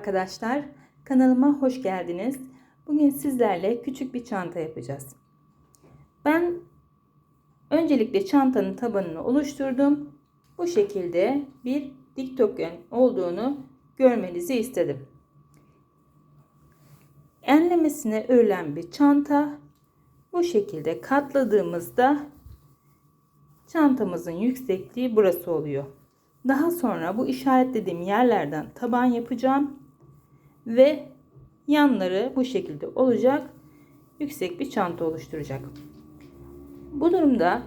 arkadaşlar. Kanalıma hoş geldiniz. Bugün sizlerle küçük bir çanta yapacağız. Ben öncelikle çantanın tabanını oluşturdum. Bu şekilde bir dikdörtgen olduğunu görmenizi istedim. Enlemesine örülen bir çanta. Bu şekilde katladığımızda çantamızın yüksekliği burası oluyor. Daha sonra bu işaretlediğim yerlerden taban yapacağım ve yanları bu şekilde olacak. Yüksek bir çanta oluşturacak. Bu durumda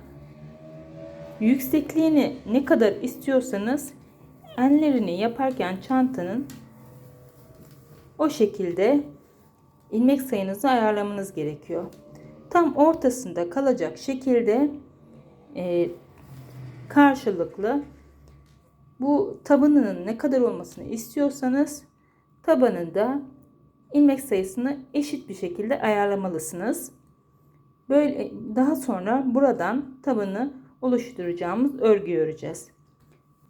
yüksekliğini ne kadar istiyorsanız enlerini yaparken çantanın o şekilde ilmek sayınızı ayarlamanız gerekiyor. Tam ortasında kalacak şekilde e, karşılıklı bu tabanının ne kadar olmasını istiyorsanız tabanında ilmek sayısını eşit bir şekilde ayarlamalısınız. Böyle daha sonra buradan tabanı oluşturacağımız örgü öreceğiz.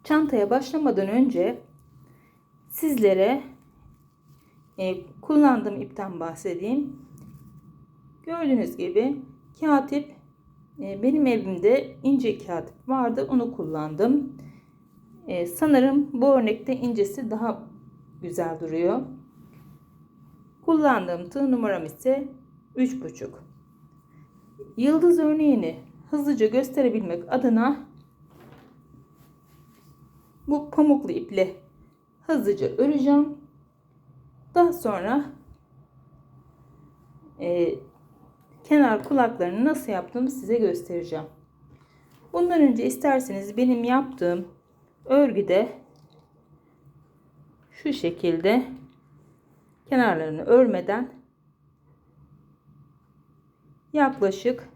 Çantaya başlamadan önce sizlere e, kullandığım ipten bahsedeyim. Gördüğünüz gibi katip e, benim evimde ince katip vardı. Onu kullandım. E, sanırım bu örnekte incesi daha güzel duruyor. Kullandığım tığ numaram ise 3,5. Yıldız örneğini hızlıca gösterebilmek adına bu pamuklu iple hızlıca öreceğim. Daha sonra e, kenar kulaklarını nasıl yaptığımı size göstereceğim. Bundan önce isterseniz benim yaptığım örgüde şu şekilde kenarlarını örmeden yaklaşık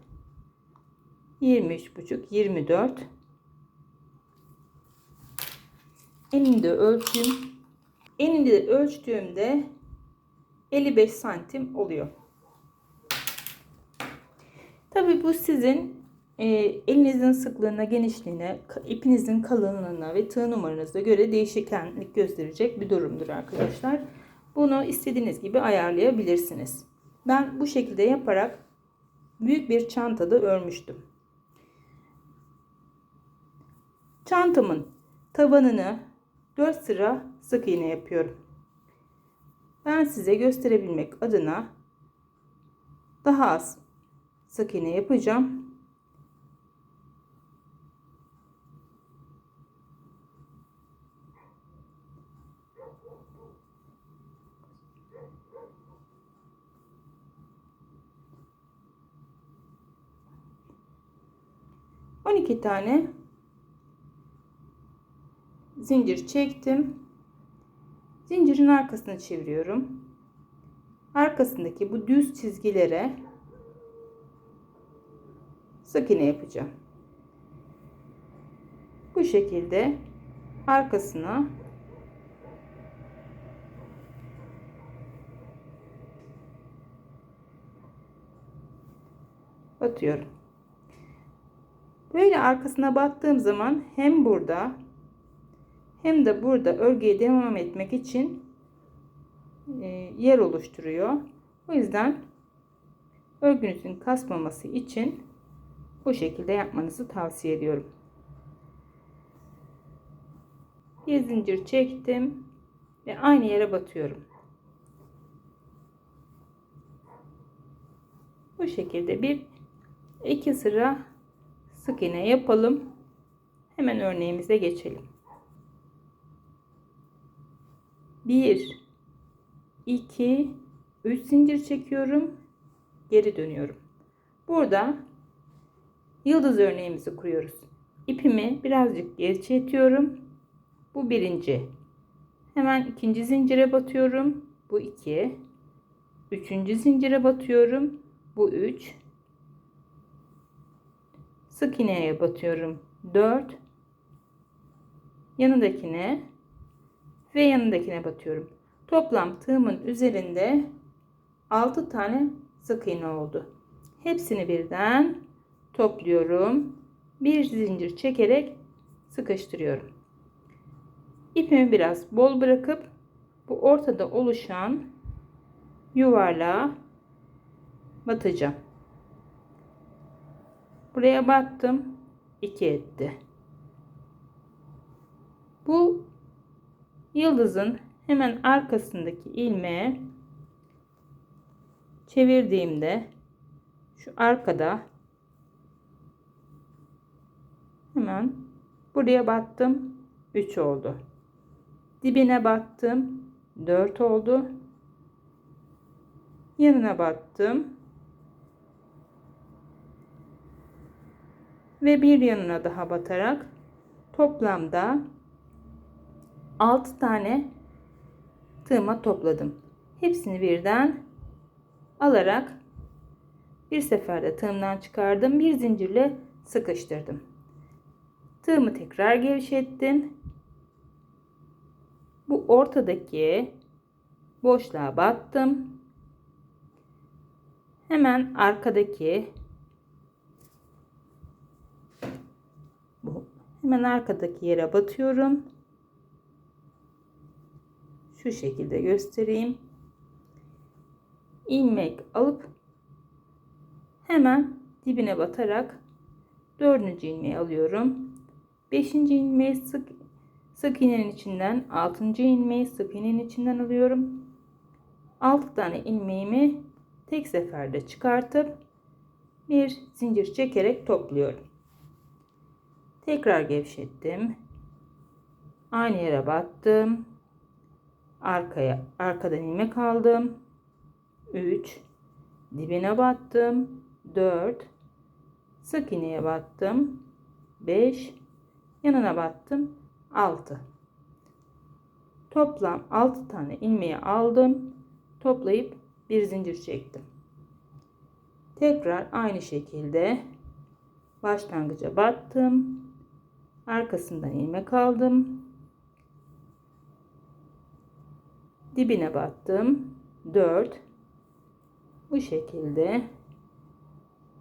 23,5 24 eninde ölçtüm. Eninde ölçtüğümde 55 santim oluyor. Tabi bu sizin e, elinizin sıklığına, genişliğine, ipinizin kalınlığına ve tığ numaranıza göre değişkenlik gösterecek bir durumdur arkadaşlar. Bunu istediğiniz gibi ayarlayabilirsiniz. Ben bu şekilde yaparak büyük bir çantada örmüştüm. Çantamın tabanını 4 sıra sık iğne yapıyorum. Ben size gösterebilmek adına daha az sık iğne yapacağım. 12 tane zincir çektim. Zincirin arkasını çeviriyorum. Arkasındaki bu düz çizgilere sık iğne yapacağım. Bu şekilde arkasına batıyorum. Böyle arkasına battığım zaman hem burada hem de burada örgüye devam etmek için e, yer oluşturuyor. O yüzden örgünüzün kasmaması için bu şekilde yapmanızı tavsiye ediyorum. Bir zincir çektim ve aynı yere batıyorum. Bu şekilde bir iki sıra sık iğne yapalım. Hemen örneğimize geçelim. 1 2 3 zincir çekiyorum. Geri dönüyorum. Burada yıldız örneğimizi kuruyoruz. İpimi birazcık geri çekiyorum. Bu birinci. Hemen ikinci zincire batıyorum. Bu iki. Üçüncü zincire batıyorum. Bu üç sık iğneye batıyorum. 4 yanındakine ve yanındakine batıyorum. Toplam tığımın üzerinde 6 tane sık iğne oldu. Hepsini birden topluyorum. Bir zincir çekerek sıkıştırıyorum. İpimi biraz bol bırakıp bu ortada oluşan yuvarlağa batacağım. Buraya battım. 2 etti. Bu yıldızın hemen arkasındaki ilmeğe çevirdiğimde şu arkada hemen buraya battım 3 oldu. Dibine battım 4 oldu. Yanına battım ve bir yanına daha batarak toplamda 6 tane tığıma topladım hepsini birden alarak bir seferde tığımdan çıkardım. Bir zincirle sıkıştırdım. Tığımı tekrar gevşettim. Bu ortadaki boşluğa battım. Hemen arkadaki bu hemen arkadaki yere batıyorum. Şu şekilde göstereyim. ilmek alıp hemen dibine batarak dördüncü ilmeği alıyorum. Beşinci ilmeği sık sık iğnenin içinden altıncı ilmeği sık iğnenin içinden alıyorum. Altı tane ilmeğimi tek seferde çıkartıp bir zincir çekerek topluyorum. Tekrar gevşettim. Aynı yere battım. Arkaya arkadan ilmek aldım. 3 dibine battım. 4 sık iğneye battım. 5 yanına battım. 6 toplam 6 tane ilmeği aldım. Toplayıp bir zincir çektim. Tekrar aynı şekilde başlangıca battım arkasından ilmek aldım. Dibine battım. 4 bu şekilde.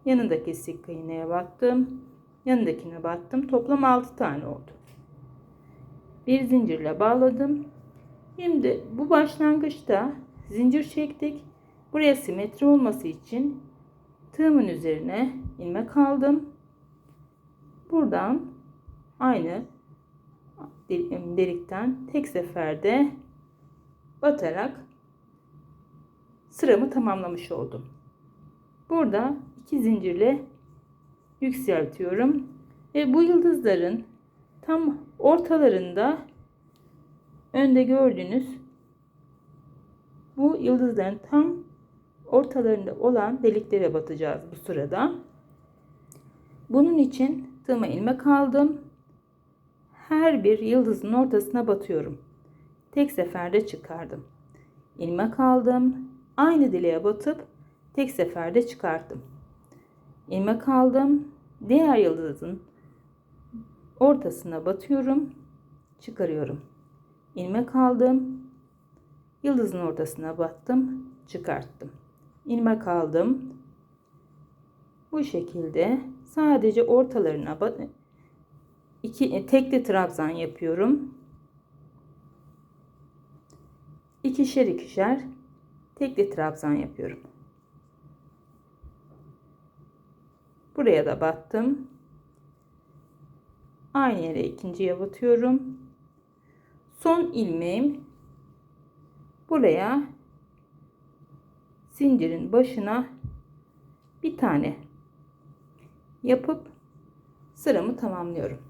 Yanındaki sık iğneye battım. Yanındakine battım. Toplam 6 tane oldu. Bir zincirle bağladım. Şimdi bu başlangıçta zincir çektik. Buraya simetri olması için tığımın üzerine ilmek aldım. Buradan aynı delikten tek seferde batarak sıramı tamamlamış oldum. Burada iki zincirle yükseltiyorum ve bu yıldızların tam ortalarında önde gördüğünüz bu yıldızların tam ortalarında olan deliklere batacağız bu sırada. Bunun için tığıma ilmek aldım. Her bir yıldızın ortasına batıyorum. Tek seferde çıkardım. İlmek aldım. Aynı dileğe batıp tek seferde çıkarttım. İlmek aldım. Diğer yıldızın ortasına batıyorum. Çıkarıyorum. İlmek aldım. Yıldızın ortasına battım. Çıkarttım. İlmek aldım. Bu şekilde sadece ortalarına iki tekli trabzan yapıyorum. İkişer ikişer tekli trabzan yapıyorum. Buraya da battım. Aynı yere ikinciye batıyorum. Son ilmeğim buraya zincirin başına bir tane yapıp sıramı tamamlıyorum.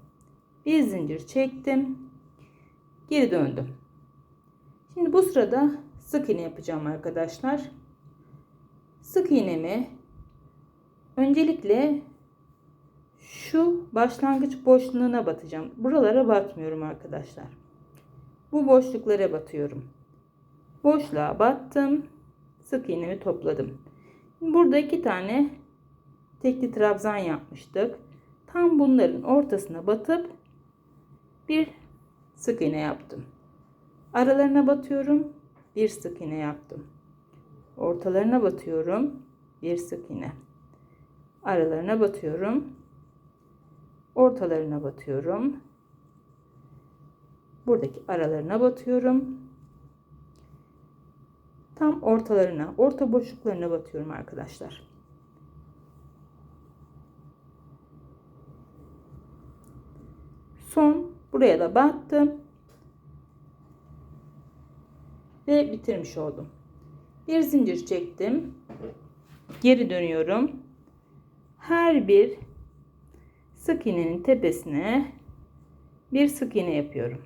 Bir zincir çektim. Geri döndüm. Şimdi bu sırada sık iğne yapacağım arkadaşlar. Sık iğnemi öncelikle şu başlangıç boşluğuna batacağım. Buralara batmıyorum arkadaşlar. Bu boşluklara batıyorum. Boşluğa battım. Sık iğnemi topladım. Burada iki tane tekli trabzan yapmıştık. Tam bunların ortasına batıp bir sık iğne yaptım. Aralarına batıyorum bir sık iğne yaptım. Ortalarına batıyorum. Bir sık iğne. Aralarına batıyorum. Ortalarına batıyorum. Buradaki aralarına batıyorum. tam ortalarına, orta boşluklarına batıyorum arkadaşlar. Son buraya da battım. Ve bitirmiş oldum. Bir zincir çektim. Geri dönüyorum. Her bir sık iğnenin tepesine bir sık iğne yapıyorum.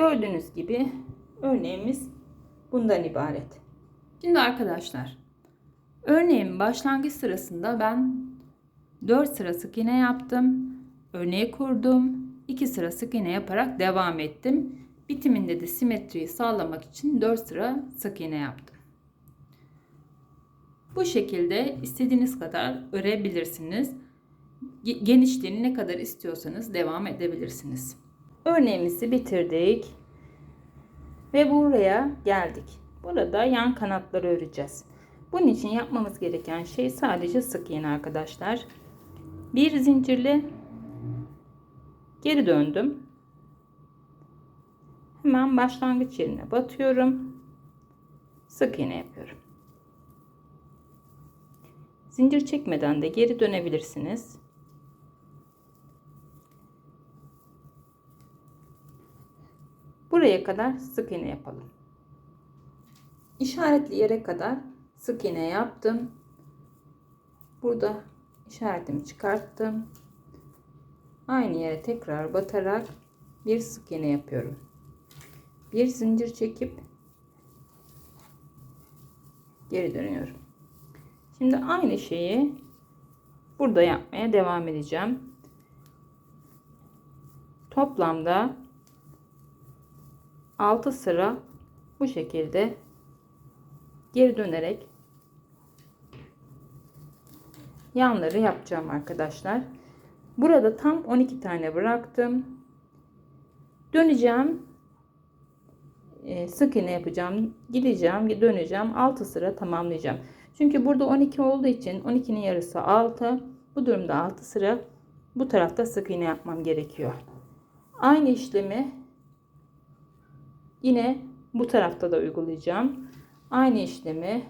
Gördüğünüz gibi örneğimiz bundan ibaret. Şimdi arkadaşlar örneğin başlangıç sırasında ben 4 sıra sık iğne yaptım. Örneği kurdum. 2 sıra sık iğne yaparak devam ettim. Bitiminde de simetriyi sağlamak için 4 sıra sık iğne yaptım. Bu şekilde istediğiniz kadar örebilirsiniz. Genişliğini ne kadar istiyorsanız devam edebilirsiniz. Örneğimizi bitirdik. Ve buraya geldik. Burada yan kanatları öreceğiz. Bunun için yapmamız gereken şey sadece sık iğne arkadaşlar. Bir zincirle geri döndüm. Hemen başlangıç yerine batıyorum. Sık iğne yapıyorum. Zincir çekmeden de geri dönebilirsiniz. Buraya kadar sık iğne yapalım. İşaretli yere kadar sık iğne yaptım. Burada işaretimi çıkarttım. Aynı yere tekrar batarak bir sık iğne yapıyorum. Bir zincir çekip geri dönüyorum. Şimdi aynı şeyi burada yapmaya devam edeceğim. Toplamda 6 sıra bu şekilde geri dönerek yanları yapacağım arkadaşlar. Burada tam 12 tane bıraktım. Döneceğim. Ee, sık iğne yapacağım. Gideceğim, döneceğim. 6 sıra tamamlayacağım. Çünkü burada 12 olduğu için 12'nin yarısı 6. Bu durumda 6 sıra bu tarafta sık iğne yapmam gerekiyor. Aynı işlemi yine bu tarafta da uygulayacağım. Aynı işlemi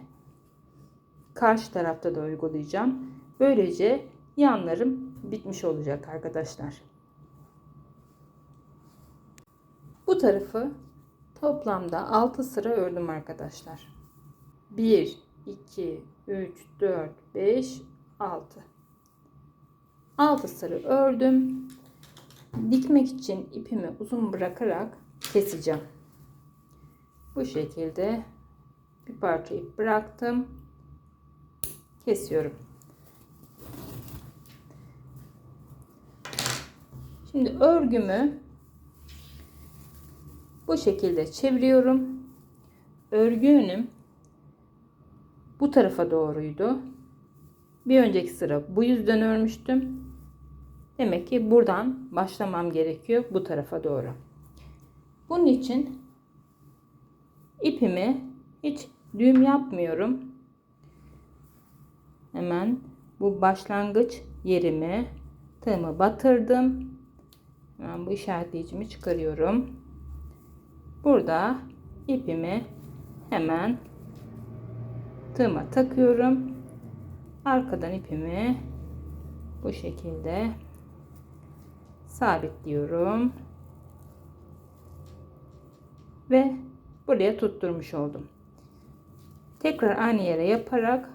karşı tarafta da uygulayacağım. Böylece yanlarım bitmiş olacak arkadaşlar. Bu tarafı toplamda 6 sıra ördüm arkadaşlar. 1 2 3 4 5 6 6 sıra ördüm. Dikmek için ipimi uzun bırakarak keseceğim. Bu şekilde bir parça ip bıraktım. Kesiyorum. Şimdi örgümü bu şekilde çeviriyorum. Örgü yönüm bu tarafa doğruydu. Bir önceki sıra bu yüzden örmüştüm. Demek ki buradan başlamam gerekiyor bu tarafa doğru. Bunun için ipimi hiç düğüm yapmıyorum. Hemen bu başlangıç yerimi tığımı batırdım. Hemen bu işaretleyicimi çıkarıyorum. Burada ipimi hemen tığıma takıyorum. Arkadan ipimi bu şekilde sabitliyorum. Ve buraya tutturmuş oldum. Tekrar aynı yere yaparak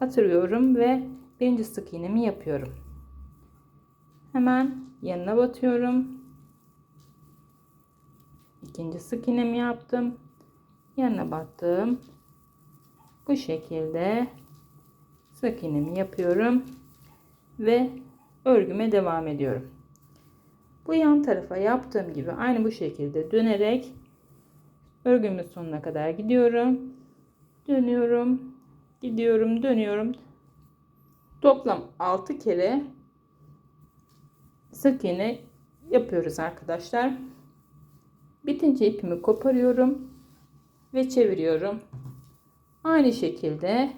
batırıyorum ve birinci sık iğnemi yapıyorum. Hemen yanına batıyorum. İkinci sık iğnemi yaptım. Yanına battım. Bu şekilde sık iğnemi yapıyorum ve örgüme devam ediyorum. Bu yan tarafa yaptığım gibi aynı bu şekilde dönerek örgümün sonuna kadar gidiyorum. Dönüyorum. Gidiyorum, dönüyorum. Toplam 6 kere sık iğne yapıyoruz arkadaşlar. Bitince ipimi koparıyorum ve çeviriyorum. Aynı şekilde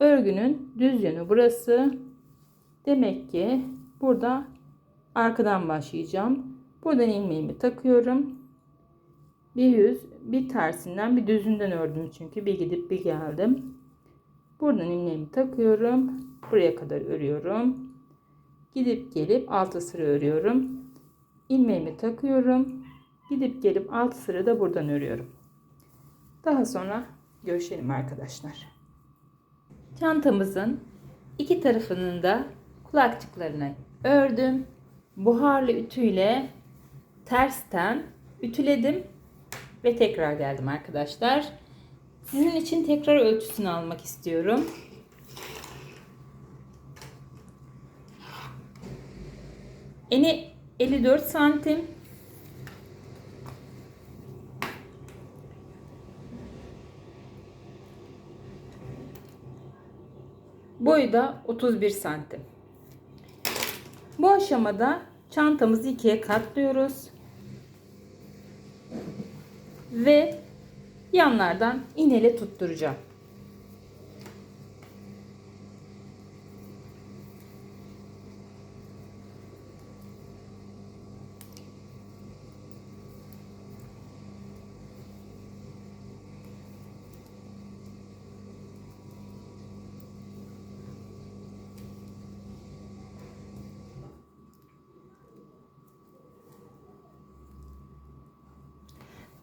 örgünün düz yönü burası. Demek ki burada arkadan başlayacağım. Buradan ilmeğimi takıyorum. Bir yüz, bir tersinden bir düzünden ördüm çünkü bir gidip bir geldim. Buradan ilmeğimi takıyorum. Buraya kadar örüyorum. Gidip gelip altı sıra örüyorum. İlmeğimi takıyorum. Gidip gelip altı sıra da buradan örüyorum. Daha sonra görüşelim arkadaşlar. Çantamızın iki tarafının da kulakçıklarını ördüm. Buharlı ütüyle tersten ütüledim ve tekrar geldim arkadaşlar. Sizin için tekrar ölçüsünü almak istiyorum. Eni 54 santim. Boyu da 31 santim. Bu aşamada çantamızı ikiye katlıyoruz. Ve yanlardan iğneyle tutturacağım.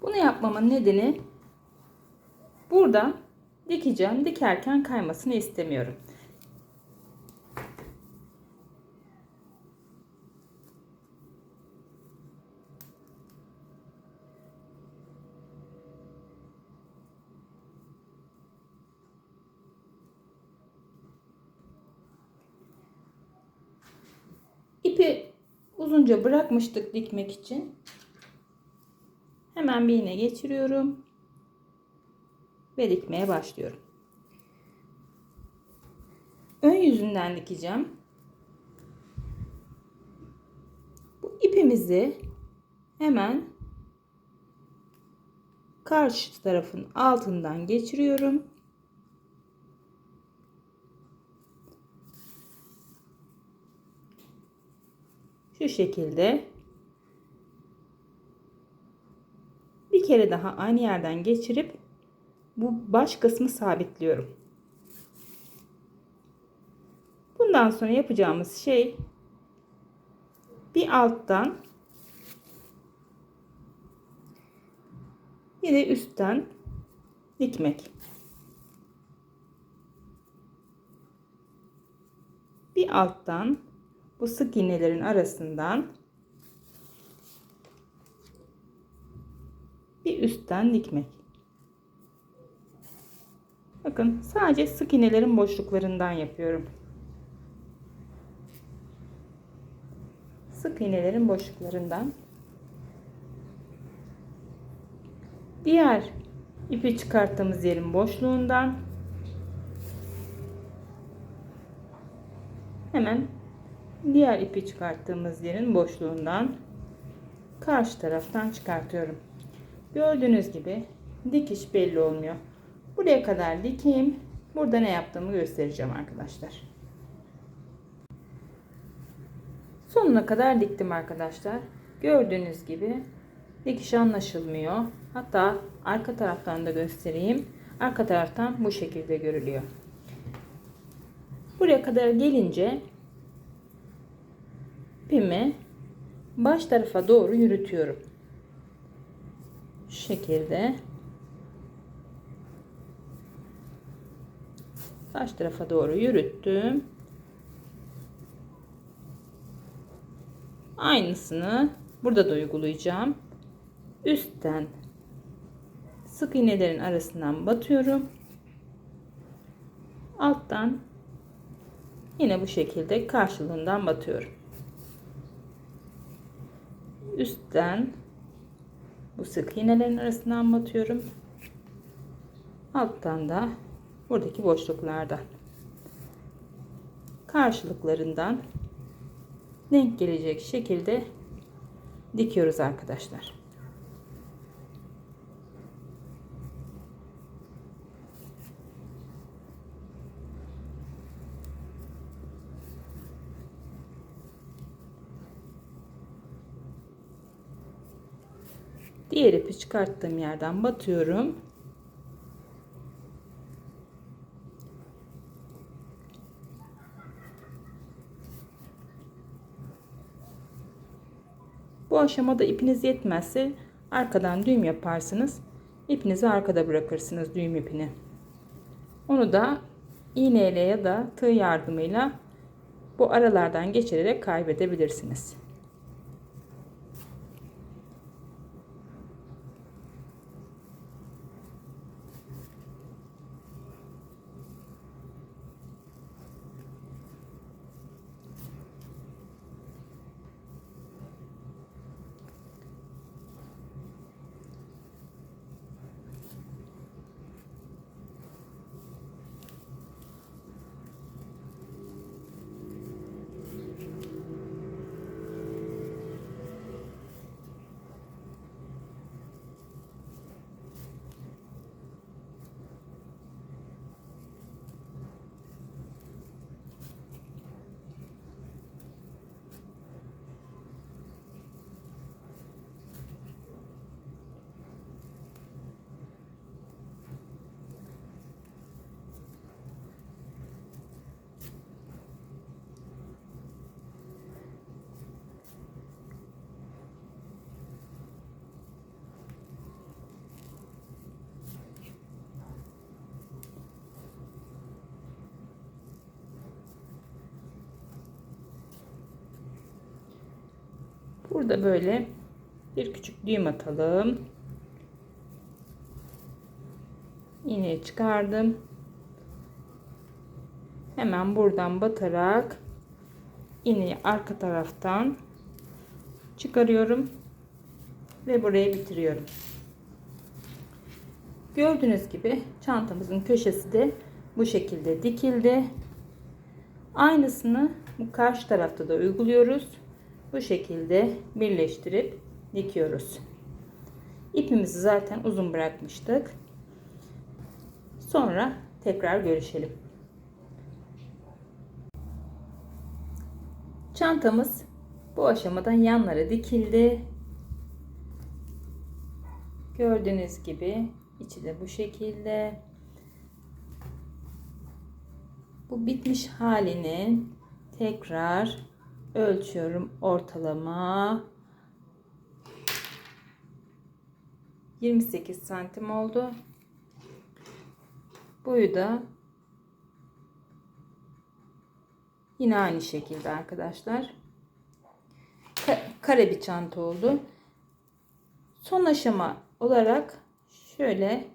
Bunu yapmamın nedeni burada dikeceğim. Dikerken kaymasını istemiyorum. İpi uzunca bırakmıştık dikmek için. Hemen bir iğne geçiriyorum. Ve dikmeye başlıyorum. Ön yüzünden dikeceğim. Bu ipimizi hemen karşı tarafın altından geçiriyorum. Şu şekilde bir kere daha aynı yerden geçirip bu baş kısmı sabitliyorum. Bundan sonra yapacağımız şey bir alttan bir de üstten dikmek. Bir alttan bu sık iğnelerin arasından bir üstten dikmek. Bakın sadece sık iğnelerin boşluklarından yapıyorum. Sık iğnelerin boşluklarından. Diğer ipi çıkarttığımız yerin boşluğundan hemen diğer ipi çıkarttığımız yerin boşluğundan karşı taraftan çıkartıyorum. Gördüğünüz gibi dikiş belli olmuyor. Buraya kadar dikeyim. Burada ne yaptığımı göstereceğim arkadaşlar. Sonuna kadar diktim arkadaşlar. Gördüğünüz gibi dikiş anlaşılmıyor. Hatta arka taraftan da göstereyim. Arka taraftan bu şekilde görülüyor. Buraya kadar gelince ipimi baş tarafa doğru yürütüyorum. Şu şekilde baş tarafa doğru yürüttüm. Aynısını burada da uygulayacağım. Üstten sık iğnelerin arasından batıyorum. Alttan yine bu şekilde karşılığından batıyorum. Üstten bu sık iğnelerin arasından batıyorum. Alttan da buradaki boşluklardan karşılıklarından denk gelecek şekilde dikiyoruz arkadaşlar. Diğer ipi çıkarttığım yerden batıyorum. Bu aşamada ipiniz yetmezse arkadan düğüm yaparsınız. İpinizi arkada bırakırsınız düğüm ipini. Onu da iğneyle ya da tığ yardımıyla bu aralardan geçirerek kaybedebilirsiniz. Burada böyle bir küçük düğüm atalım. İğneyi çıkardım. Hemen buradan batarak iğneyi arka taraftan çıkarıyorum ve burayı bitiriyorum. Gördüğünüz gibi çantamızın köşesi de bu şekilde dikildi. Aynısını bu karşı tarafta da uyguluyoruz bu şekilde birleştirip dikiyoruz. İpimizi zaten uzun bırakmıştık. Sonra tekrar görüşelim. Çantamız bu aşamada yanlara dikildi. Gördüğünüz gibi içi de bu şekilde. Bu bitmiş halini tekrar ölçüyorum. Ortalama 28 santim oldu. Boyu da yine aynı şekilde arkadaşlar. Kare bir çanta oldu. Son aşama olarak şöyle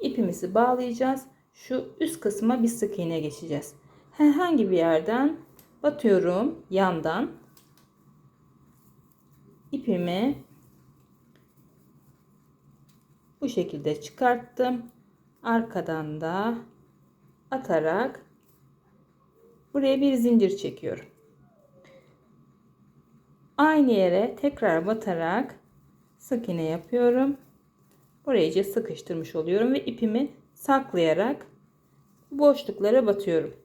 ipimizi bağlayacağız. Şu üst kısma bir sık iğne geçeceğiz. Herhangi bir yerden batıyorum yandan ipimi bu şekilde çıkarttım. Arkadan da atarak buraya bir zincir çekiyorum. Aynı yere tekrar batarak sık iğne yapıyorum. Burayıca sıkıştırmış oluyorum ve ipimi saklayarak boşluklara batıyorum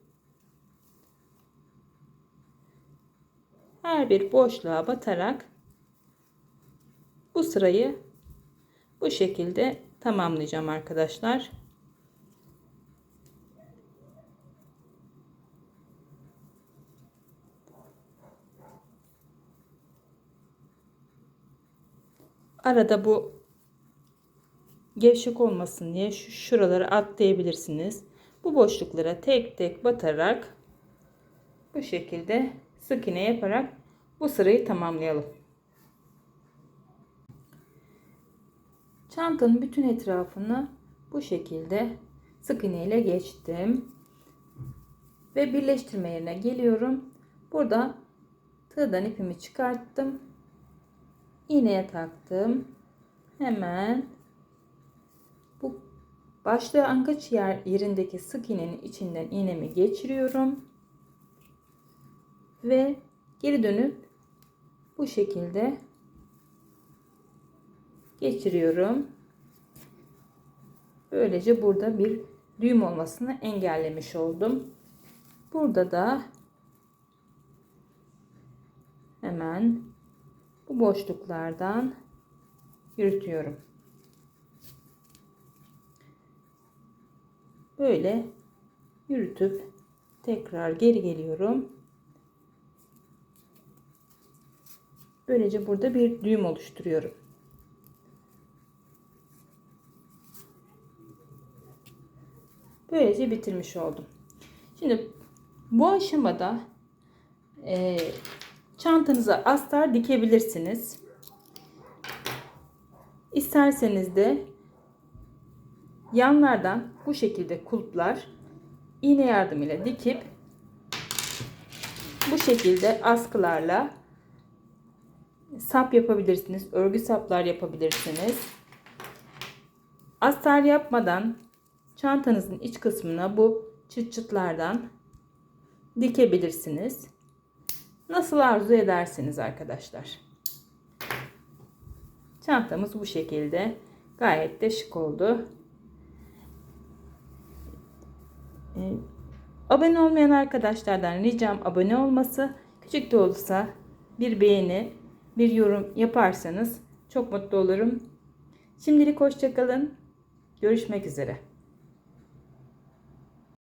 her bir boşluğa batarak bu sırayı bu şekilde tamamlayacağım arkadaşlar. Arada bu gevşek olmasın diye şu şuraları atlayabilirsiniz. Bu boşluklara tek tek batarak bu şekilde sık iğne yaparak bu sırayı tamamlayalım. Çantanın bütün etrafını bu şekilde sık iğne ile geçtim. Ve birleştirme yerine geliyorum. Burada tığdan ipimi çıkarttım. İğneye taktım. Hemen bu başlangıç yer yerindeki sık iğnenin içinden iğnemi geçiriyorum ve geri dönüp bu şekilde geçiriyorum. Böylece burada bir düğüm olmasını engellemiş oldum. Burada da hemen bu boşluklardan yürütüyorum. Böyle yürütüp tekrar geri geliyorum. Böylece burada bir düğüm oluşturuyorum. Böylece bitirmiş oldum. Şimdi bu aşamada e, çantanıza astar dikebilirsiniz. İsterseniz de yanlardan bu şekilde kulplar iğne yardımıyla dikip bu şekilde askılarla sap yapabilirsiniz. Örgü saplar yapabilirsiniz. Astar yapmadan çantanızın iç kısmına bu çıt çıtlardan dikebilirsiniz. Nasıl arzu edersiniz arkadaşlar. Çantamız bu şekilde. Gayet de şık oldu. Ee, abone olmayan arkadaşlardan ricam abone olması. Küçük de olsa bir beğeni, bir yorum yaparsanız çok mutlu olurum. Şimdilik hoşçakalın. Görüşmek üzere.